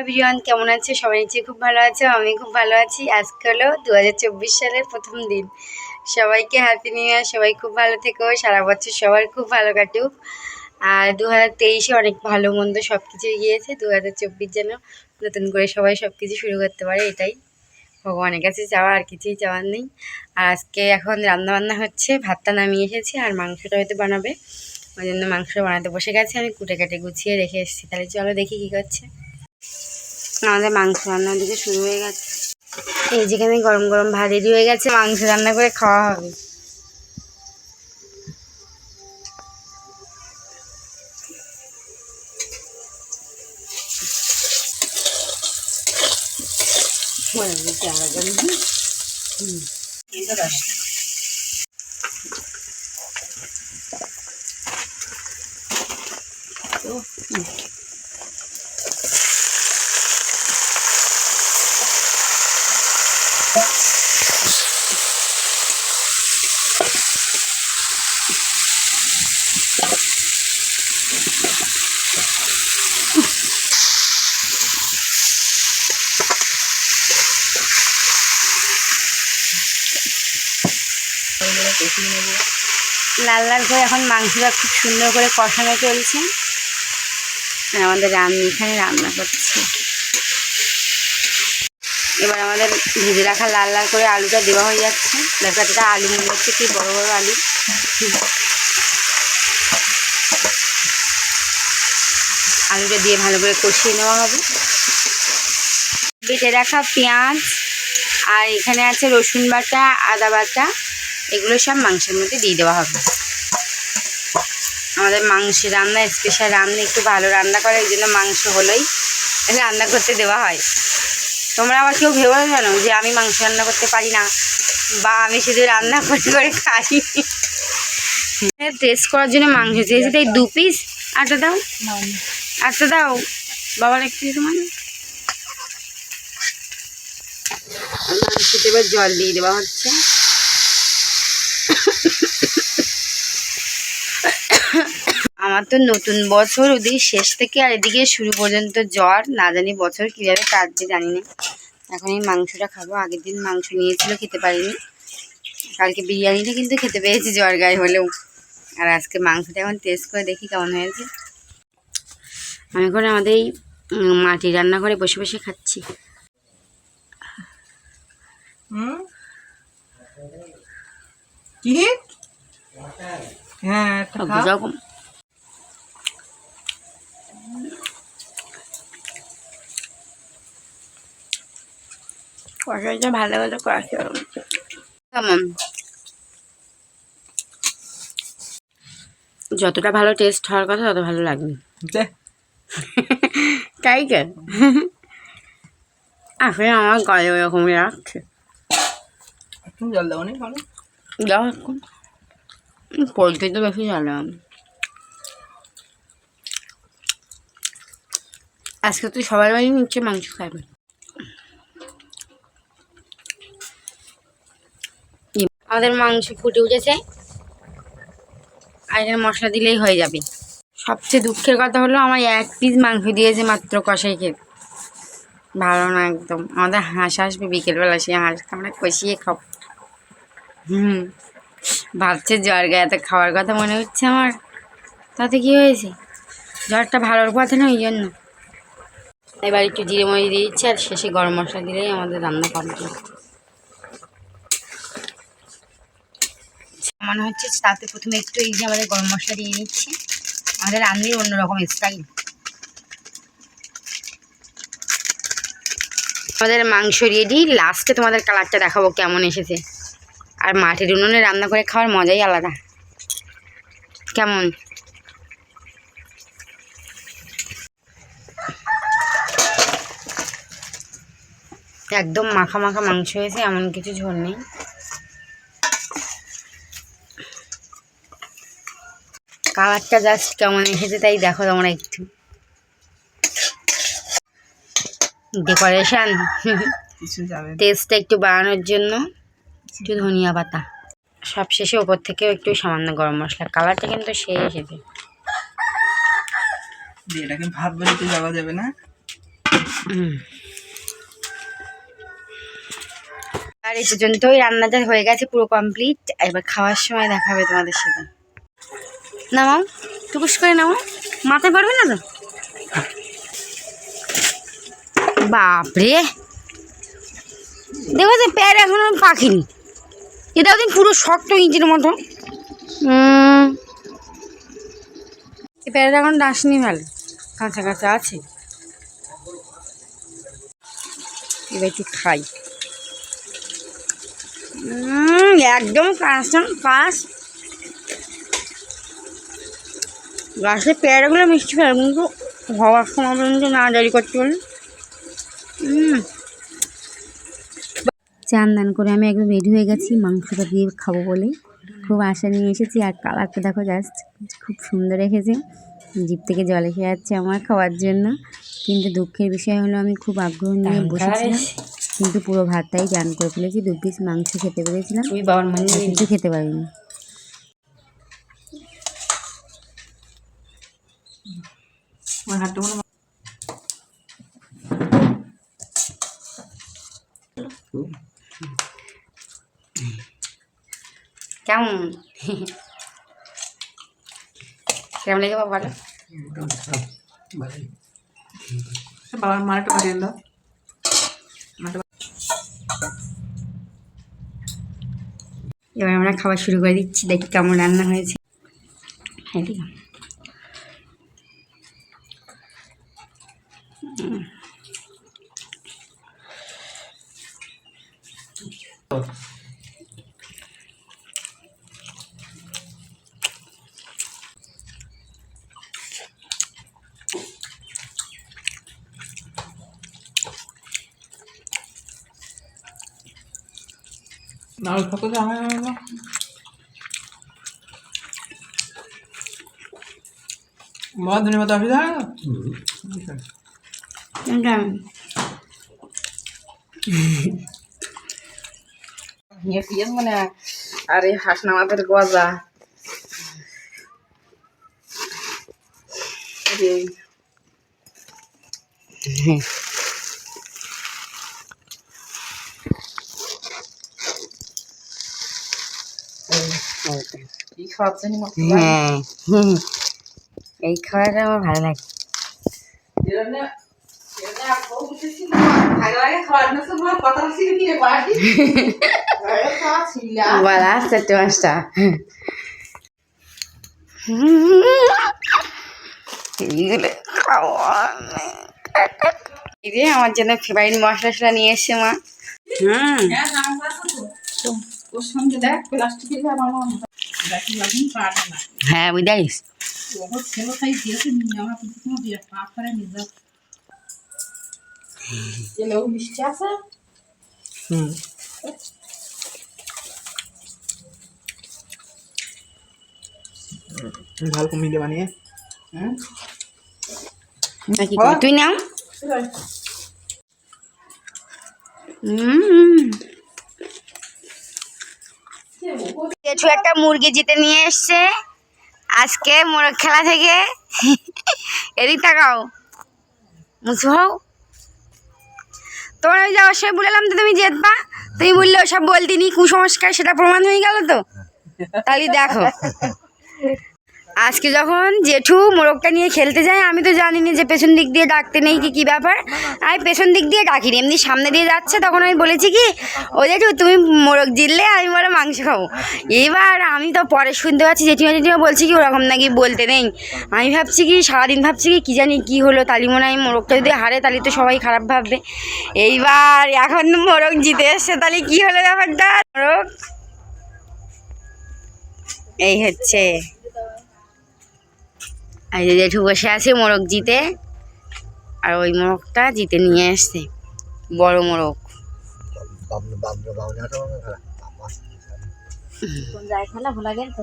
Everyone কেমন আছে? সবাই নিশ্চয়ই খুব ভালো আছে, আমি খুব ভালো আছি। আজকে হলো দু হাজার চব্বিশ সালের প্রথম দিন। সবাইকে হ্যাপি নিউ ইয়ার সবাই খুব ভালো থেকো। সারা বছর সবার খুব ভালো কাটুক। আর দু হাজার তেইশে অনেক ভালো মন্দ সব কিছুই গিয়েছে দু হাজার চব্বিশ যেন নতুন করে সবাই সব কিছু শুরু করতে পারে, এটাই। ভগবানের কাছে চাওয়া আর কিছুই চাওয়ার নেই। আর আজকে এখন রান্না বান্না হচ্ছে, ভাতটা নামিয়ে এসেছি, আর মাংসটা হয়তো বানাবে। ওই জন্য মাংস বানাতে বসে গেছে আমি, কুটে কাটে গুছিয়ে রেখে এসেছি। তাহলে চলো দেখি কী করছে। আমাদের মাংস রান্নার দিকে শুরু হয়ে গেছে। এই যেখানে গরম গরম রেডি হয়ে গেছে, মাংস রান্না করে খাওয়া হবে। লাল লাল করে এখন মাংসটা খুব সুন্দর করে কষানো চলছে। আমাদের রান্না এখানে রান্না করছে। এবার আমাদের ভেজে রাখা লাল লাল করে আলুটা দেওয়া হয়ে যাচ্ছে। দেখো একটা আলু মনে হচ্ছে কি বড় বড় আলু। আলুটা দিয়ে ভালো করে কষিয়ে নেওয়া হবে। বেটে রাখা পেঁয়াজ, আর এখানে আছে রসুন বাটা, আদা বাটা এগুলো সব মাংসের মধ্যে দিয়ে দেওয়া হবে। আমাদের মাংস রান্না স্পেশাল রান্না, একটু ভালো রান্না করে, এই জন্য মাংস হলেই রান্না করতে দেওয়া হয়। তোমরা আবার কেউ ভেবে জানো যে আমি মাংস রান্না করতে পারি না, বা আমি শুধু রান্না করে করে খাই। টেস্ট করার জন্য মাংস চেয়েছি, তাই দু পিস আটা দাও। আটা দাও। বাবার একটু তোমার মাংসতে এবার জল দিয়ে দেওয়া হচ্ছে। আমার তো নতুন বছর ওদিকে শেষ থেকে আর এদিকে শুরু পর্যন্ত জ্বর না জানি বছর কীভাবে কাটছে জানি না। এখন এই মাংসটা খাব আগের দিন মাংস নিয়েছিল খেতে পারিনি। কালকে বিরিয়ানিটা কিন্তু খেতে পেয়েছি জ্বর গায়ে হলেও। আর আজকে মাংসটা এখন টেস্ট করে দেখি কেমন হয়েছে। আমি এখন আমাদের এই মাটির রান্না করে বসে বসে খাচ্ছি। হ্যাঁ কষাইটা ভালো ভালো কষা কেমন যতটা ভালো টেস্ট হওয়ার কথা তত ভালো লাগবে। তাই কেন আসলে আমার গায়ে ওরকম রাখছে একটু জল দাও নি ভালো? যাও পোলট্রি তো বেশি জানে আজকে তো সবাই বাড়ি নিচ্ছে মাংস খাবে। আমাদের মাংস ফুটে উঠেছে। আর এখানে মশলা দিলেই হয়ে যাবে। সবচেয়ে দুঃখের কথা হলো, আমার এক পিস মাংস দিয়েছে মাত্র কষাই খেতে। ভালো না একদম। আমাদের হাঁস আসবে বিকেলবেলা, সেই হাঁসটা আমরা কষিয়ে খাব। হুম, ভাবছে জ্বর গায়েতে খাওয়ার কথা মনে হচ্ছে আমার। তাতে কি হয়েছে? জ্বরটা ভালোর কথা না ওই জন্য। এবার একটু জিরে মরিচ দিয়েছি আর শেষে গরম মশলা দিলেই আমাদের রান্না কমপ্লিট। মনে হচ্ছে তাতে প্রথমে একটু এই যে আমাদের গরম মশলা দিয়ে দিচ্ছি আমাদের রান্নাই অন্যরকম স্টাইল আমাদের মাংস রেডি লাস্টে তোমাদের কালারটা দেখাবো কেমন এসেছে। আর মাটির উনুনে রান্না করে খাওয়ার মজাই আলাদা। কেমন? একদম মাখা মাখা মাংস হয়েছে এমন কিছু ঝোল নেই। কালারটা জাস্ট কেমন এসেছে তাই দেখো তোমরা একটু। ডেকোরেশন টেস্টটা একটু বাড়ানোর জন্য একটু ধনিয়া পাতা। সব শেষে ওপর থেকেও একটু সামান্য গরম মশলা। কালারটা কিন্তু সেই এসেছে। এটাকে ভাত বাড়িতে যাওয়া যাবে না? আর এই পর্যন্তই রান্নাটা হয়ে গেছে পুরো কমপ্লিট এবার খাওয়ার সময় দেখাবে তোমাদের সাথে। নামাও, টুকুস করে নামাও। মাথায় পারবে না তো? বাপরে। দেখো যে প্যার এখনও পাখিনি এটাও দিন পুরো শক্ত ইঞ্চির মতো। এই প্যারটা এখন ডাসনি ভালো। কাঁচা কাঁচা আছে। এবার একটু খাই। একদম কাঁচা কাঁচ গাছের পেয়ারাগুলো মিষ্টি ফেলে কিন্তু হওয়ার সময় পর্যন্ত না দেরি করতে পারলে। চান দান করে আমি একদম রেডি হয়ে গেছি মাংসটা দিয়ে খাব বলে খুব আশা নিয়ে এসেছি আর কালারটা দেখো জাস্ট খুব সুন্দর রেখেছে জিভ থেকে জল এসে যাচ্ছে আমার খাওয়ার জন্য। কিন্তু দুঃখের বিষয় হলো আমি খুব আগ্রহ নিয়ে বসেছিলাম। কিন্তু পুরো ভাতটাই চান করে ফেলেছি দু পিস মাংস খেতে পেরেছিলাম। তুই বাবার মানে কিছু খেতে পারিনি। কেমন? কেমন লেগে বাবা বলো বাবার মার একটা বাড়ি দাও। এবার আমরা খাওয়া শুরু করে দিচ্ছি দেখি কেমন রান্না হয়েছে। হ্যাঁ ঠিক আছে। উম। না ওই ফাঁকে তো আমার বাবা ধন্যবাদ অসুবিধা হয় না কেমন? ইয়ে পিঁয়াজ মানে আর এই হাসনা মাছের গজা এই হ্যাঁ এই খাবারটা আমার ভালো লাগে। বলা চারটে পাঁচটা এইগুলো খাওয়া আমার জন্য ফেভারিট মশলা টশলা নিয়ে এসছে মা। হুম ওর সঙ্গে দেখ প্লাস্টিকের পারে না। হ্যাঁ বুঝাইস বহুত ছেলে তাই দিয়েছে নিয়ে আমার কিন্তু কোনো দিয়ে পা করে নিজে এলেও মিষ্টি আছে? হুম। ভালো কমিয়ে বানিয়ে। হুম নাকি কই? তুই নাও। হুম। কিছু একটা মুরগি জিতে নিয়ে এসছে। আজকে মোরগ খেলা থেকে। এদিক তাকাও। মুসু হও তোমার ওই যে অবশ্যই বলেলাম তো তুমি জেতবা তুমি বললে ওসব বলতিনি, কুসংস্কার, সেটা প্রমাণ হয়ে গেল তো? তাহলে দেখো। আজকে যখন জেঠু মোরগটা নিয়ে খেলতে যায়, আমি তো জানি না যে পেছন দিক দিয়ে ডাকতে নেই কি, কী ব্যাপার। আমি পেছন দিক দিয়ে ডাকিনি, এমনি সামনে দিয়ে যাচ্ছে, তখন আমি বলেছি কি, ও জেঠু, তুমি মোরগ জিতলে, আমি বলে মাংস খাব। এবার আমি তো পরে শুনতে পাচ্ছি, জেঠিমা জেঠিমা বলছি কি, ওরকম নাকি বলতে নেই। আমি ভাবছি কি, সারাদিন ভাবছি কি, কী জানি কী হলো, তালি মনে হয় মোরগটা যদি হারে, তাহলে তো সবাই খারাপ ভাববে। এইবার এখন মোরগ জিতে এসছে, তাহলে কী হলো ব্যাপারটা? মোরগ, এই হচ্ছে। আর এই যে জেঠু বসে আছে মোরগ জিতে। আর ওই মোরগটা জিতে নিয়ে আসছে। বড় মোরগ। খেলা? ভোলা গেল তো?